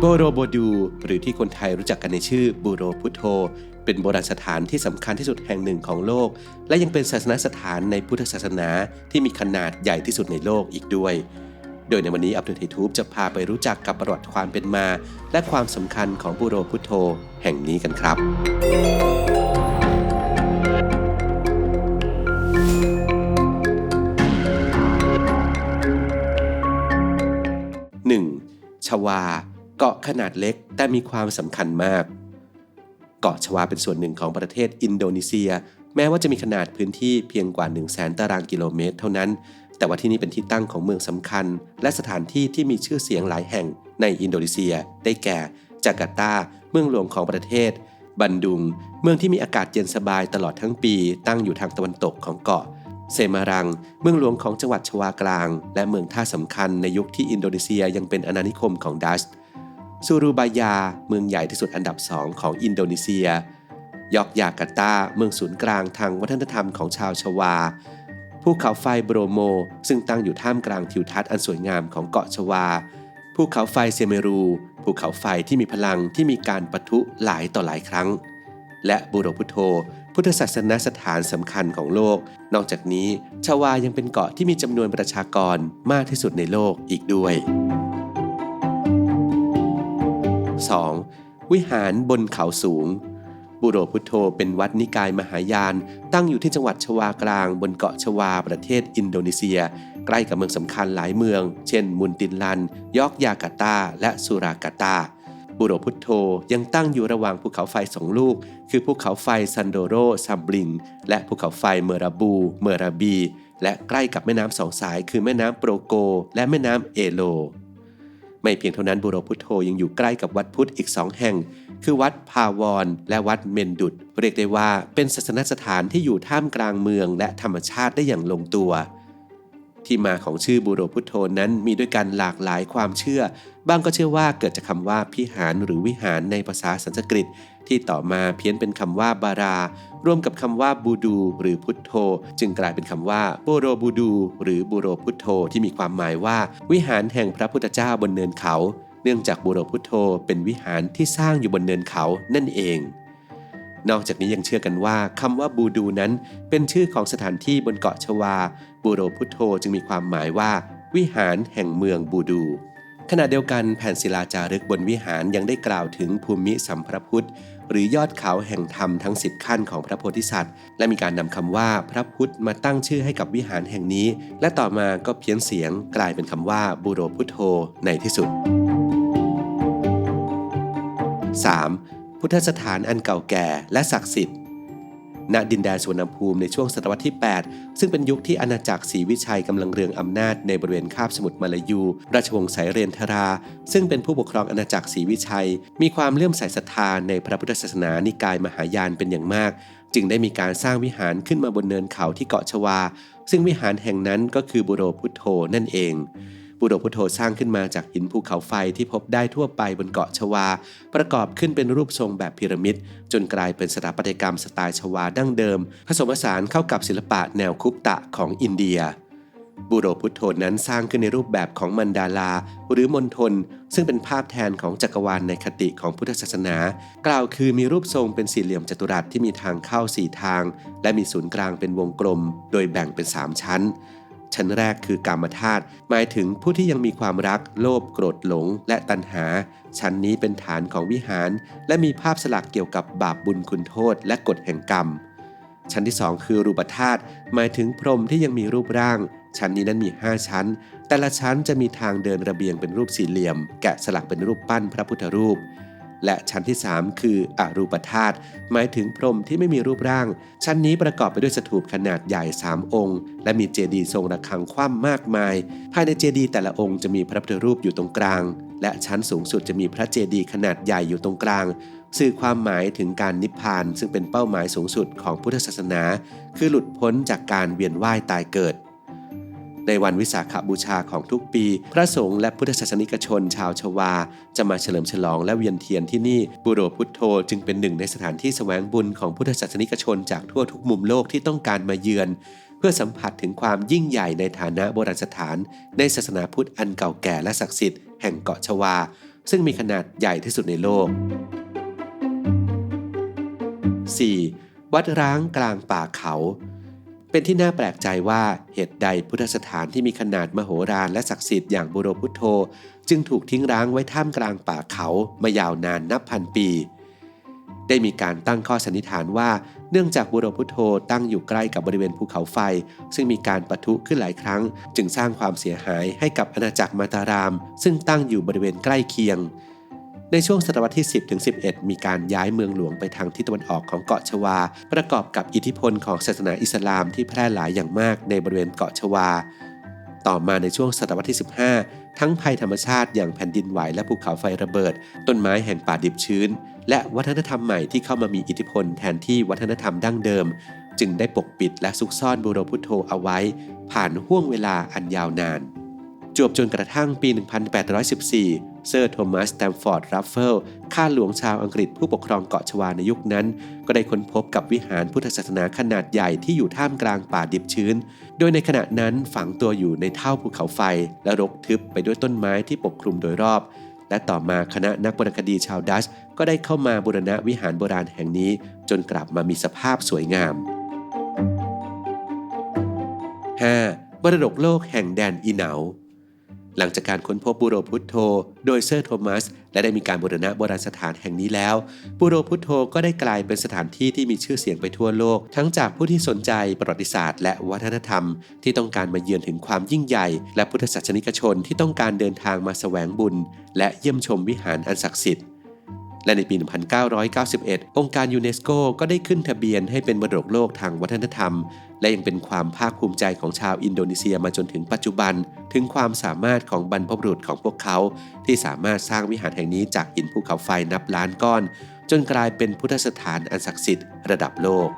โบโรโบดูหรือที่คนไทยรู้จักกันในชื่อบูโรพุทโธ เป็นโบราณสถานที่สำคัญที่สุดแห่งหนึ่งของโลก และยังเป็นศาสนสถานในพุทธศาสนาที่มีขนาดใหญ่ที่สุดในโลกอีกด้วย โดยในวันนี้อัปเดตทูบจะพาไปรู้จักกับประวัติความเป็นมา และความสำคัญของบูโรพุทโธแห่งนี้กันครับ 1. ชวา เกาะขนาดเล็กแต่มีความสำคัญมาก เกาะชวาเป็นส่วนหนึ่งของประเทศอินโดนีเซีย แม้ว่าจะมีขนาดพื้นที่เพียงกว่า 1 0 0 0 0แสนตารางกิโลเมตร เท่านั้น แต่ว่าที่นี่เป็นที่ตั้งของเมืองสำคัญ และสถานที่ที่มีชื่อเสียงหลายแห่งในอินโดนีเซีย ได้แก่ จาการ์ตา เมืองหลวงของประเทศ บันดุง เมืองที่มีอากาศเย็นสบายตลอดทั้งปี ตั้งอยู่ทางตะวันตกของเกาะเซมารัง เมืองหลวงของจังหวัดชวากลาง และเมืองท่าสำคัญในยุคที่อินโดนีเซียยังเป็นอาณานิคมของดัช ซูรูบายา เมืองใหญ่ที่สุดอันดับสองของอินโดนีเซีย ยอกยาการ์ตา เมืองศูนย์กลางทางวัฒนธรรมของชาวชวา ภูเขาไฟโบรโม ซึ่งตั้งอยู่ท่ามกลางทิวทัศน์อันสวยงามของเกาะชวา ภูเขาไฟเซเมรู ภูเขาไฟที่มีพลังที่มีการปะทุหลายต่อหลายครั้ง และบูโรพุโธพุทธศาสนสถานสำคัญของโลก นอกจากนี้ชวายังเป็นเกาะที่มีจำนวนประชากรมากที่สุดในโลกอีกด้วย 2. วิหารบนเขาสูง บุโรพุทโธเป็นวัดนิกายมหายาน ตั้งอยู่ที่จังหวัดชวากลางบนเกาะชวาประเทศอินโดนีเซีย ใกล้กับเมืองสำคัญหลายเมือง เช่น มุนตินลัน ยอกยาการ์ตา และสุรากาตาบุโรพุทโธยังตั้งอยู่ระหว่างภูเขาไฟสองลูก คือภูเขาไฟซันโดโรซัมบลิง และภูเขาไฟเมราบู เมราบี และใกล้กับแม่น้ำสองสายคือแม่น้ำโปรโก และแม่น้ำเอโล ไม่เพียงเท่านั้นบุโรพุทโธยังอยู่ใกล้กับวัดพุทธอีกสองแห่ง คือวัดพาวร และวัดเมนดุดเรียกได้ว่าเป็นศาสนสถานที่อยู่ท่ามกลางเมืองและธรรมชาติได้อย่างลงตัว ที่มาของชื่อบุโรพุทโธนั้นมีด้วยกันหลากหลายความเชื่อบางก็เชื่อว่าเกิดจากคำว่าพิหารหรือวิหารในภาษาสันสกฤต ที่ต่อมาเพี้ยนเป็นคำว่าบารา ร่วมกับคำว่าบูดูหรือพุทโธ จึงกลายเป็นคำว่าโบโรบูดูหรือบูโรพุทโธ ที่มีความหมายว่า วิหารแห่งพระพุทธเจ้าบนเนินเขา เนื่องจากบูโรพุทโธ เป็นวิหารที่สร้างอยู่บนเนินเขานั่นเอง นอกจากนี้ยังเชื่อกันว่าคำว่าบูดูนั้น เป็นชื่อของสถานที่บนเกาะชวา บูโรพุทโธจึงมีความหมายว่า วิหารแห่งเมืองบูดู ขณะเดียวกันแผ่นศิลาจารึกบนวิหารยังได้กล่าวถึงภูมิสัมพระพุทธ หรือยอดเขาแห่งธรรมทั้งสิบขั้นของพระโพธิสัตว์ และมีการนำคำว่าพระพุทธมาตั้งชื่อให้กับวิหารแห่งนี้ และต่อมาก็เพี้ยนเสียงกลายเป็นคำว่าบูโรพุทโธในที่สุด 3. พุทธสถานอันเก่าแก่และศักดิ์สิทธิ์ ณ ดินแดนสุวรรณภูมิในช่วงศตวรรษที่ 8 ซึ่งเป็นยุคที่อาณาจักรศรีวิชัยกำลังเรืองอำนาจในบริเวณคาบสมุทรมาลายู ราชวงศ์สายเรนทรา ซึ่งเป็นผู้ปกครองอาณาจักรศรีวิชัย มีความเลื่อมใสศรัทธาในพระพุทธศาสนานิกายมหายานเป็นอย่างมาก จึงได้มีการสร้างวิหารขึ้นมาบนเนินเขาที่เกาะชวา ซึ่งวิหารแห่งนั้นก็คือบุโรพุทโธนั่นเอง บุโรพุทโธสร้างขึ้นมาจากหินภูเขาไฟที่พบได้ทั่วไปบนเกาะชวา ประกอบขึ้นเป็นรูปทรงแบบพีระมิด จนกลายเป็นสถาปัตยกรรมสไตล์ชวาดั้งเดิม ผสมผสานเข้ากับศิลปะแนวคุปตะของอินเดียบุโรพุทโธนั้นสร้างขึ้นในรูปแบบของมันดาลา หรือมณฑลซึ่งเป็นภาพแทนของจักรวาลในคติของพุทธศาสนา กล่าวคือมีรูปทรงเป็นสี่เหลี่ยมจัตุรัสที่มีทางเข้าสี่ทาง และมีศูนย์กลางเป็นวงกลม โดยแบ่งเป็นสามชั้น ชั้นแรกคือกามธาตุหมายถึงผู้ที่ยังมีความรัก โลภโกรธหลง และตัณหา ชั้นนี้เป็นฐานของวิหาร และมีภาพสลักเกี่ยวกับบาปบุญคุณโทษ และกฎแห่งกรรม ชั้นที่ 2 คือรูปธาตุหมายถึงพรหมที่ยังมีรูปร่าง ชั้นนี้นั้นมี 5 ชั้น แต่ละชั้นจะมีทางเดินระเบียงเป็นรูปสี่เหลี่ยม แกะสลักเป็นรูปปั้นพระพุทธรูป และชั้นที่ 3 คืออรูปธาตุหมายถึงพรหมที่ไม่มีรูปร่าง ชั้นนี้ประกอบไปด้วยสถูปขนาดใหญ่ 3 องค์ และมีเจดีย์ทรงระฆังคว่ำมากมาย ภายในเจดีย์แต่ละองค์จะมีพระพุทธรูปอยู่ตรงกลาง และชั้นสูงสุดจะมีพระเจดีย์ขนาดใหญ่อยู่ตรงกลาง สื่อความหมายถึงการนิพพาน ซึ่งเป็นเป้าหมายสูงสุดของพุทธศาสนา คือหลุดพ้นจากการเวียนว่ายตายเกิด ในวันวิสาขบูชาของทุกปี พระสงฆ์และพุทธศาสนิกชนชาวชวา จะมาเฉลิมฉลองและเวียนเทียนที่นี่บุโรพุทโธจึงเป็นหนึ่งในสถานที่แสวงบุญของพุทธศาสนิกชนจากทั่วทุกมุมโลกที่ต้องการมาเยือน เพื่อสัมผัสถึงความยิ่งใหญ่ในฐานะโบราณสถาน ในศาสนาพุทธอันเก่าแก่และศักดิ์สิทธิ์แห่งเกาะชวา ซึ่งมีขนาดใหญ่ที่สุดในโลก 4. วัดร้างกลางป่าเขา เป็นที่น่าแปลกใจว่าเหตุใดพุทธสถานที่มีขนาดมโหฬารและศักดิ์สิทธิ์อย่างบุโรพุทโธ จึงถูกทิ้งร้างไว้ท่ามกลางป่าเขามายาวนานนับพันปี ได้มีการตั้งข้อสันนิษฐานว่า เนื่องจากบุโรพุทโธตั้งอยู่ใกล้กับบริเวณภูเขาไฟ ซึ่งมีการปะทุขึ้นหลายครั้ง จึงสร้างความเสียหายให้กับอาณาจักรมาตาราม ซึ่งตั้งอยู่บริเวณใกล้เคียง ในช่วงศตวรรษที่ 10 ถึง 11 มีการย้ายเมืองหลวงไปทางทิศตะวันออกของเกาะชวา ประกอบกับอิทธิพลของศาสนาอิสลามที่แพร่หลายอย่างมากในบริเวณเกาะชวา ต่อมาในช่วงศตวรรษที่ 15 ทั้งภัยธรรมชาติอย่างแผ่นดินไหวและภูเขาไฟระเบิด ต้นไม้แห่งป่าดิบชื้น และวัฒนธรรมใหม่ที่เข้ามามีอิทธิพลแทนที่วัฒนธรรมดั้งเดิม จึงได้ปกปิดและซุกซ่อนบูโรพุทโธเอาไว้ ผ่านห่วงเวลาอันยาวนาน จวบจนกระทั่งปี 1814 เซอร์โทมัสแตมฟอร์ดรัฟเฟิลข้าหลวงชาวอังกฤษผู้ปกครองเกาะชวาในยุคนั้น ก็ได้ค้นพบกับวิหารพุทธศาสนาขนาดใหญ่ที่อยู่ท่ามกลางป่าดิบชื้น โดยในขณะนั้นฝังตัวอยู่ในเท่าภูเขาไฟ และรกทึบไปด้วยต้นไม้ที่ปกคลุมโดยรอบ และต่อมาคณะนักบรรณคดีชาวดัชก็ได้เข้ามาบูรณะวิหารโบราณแห่งนี้ จนกลับมามีสภาพสวยงาม 5. มรดกโลกแห่งแดนอีเหนา หลังจากการค้นพบบูโรพุทโธ โดยเซอร์โทมัส และได้มีการบูรณะโบราณสถานแห่งนี้แล้ว บูโรพุทโธก็ได้กลายเป็นสถานที่ที่มีชื่อเสียงไปทั่วโลก ทั้งจากผู้ที่สนใจประวัติศาสตร์และวัฒนธรรม ที่ต้องการมาเยือนถึงความยิ่งใหญ่ และพุทธศาสนิกชนที่ต้องการเดินทางมาแสวงบุญ และเยี่ยมชมวิหารอันศักดิ์สิทธิ์ และในปี 1991 องค์การยูเนสโกก็ได้ขึ้นทะเบียนให้เป็นมรดกโลกทางวัฒนธรรม และยังเป็นความภาคภูมิใจของชาวอินโดนีเซียมาจนถึงปัจจุบัน ถึงความสามารถของบรรพบุรุษของพวกเขา ที่สามารถสร้างวิหารแห่งนี้จากหินภูเขาไฟนับล้านก้อน จนกลายเป็นพุทธสถานอันศักดิ์สิทธิ์ระดับโลก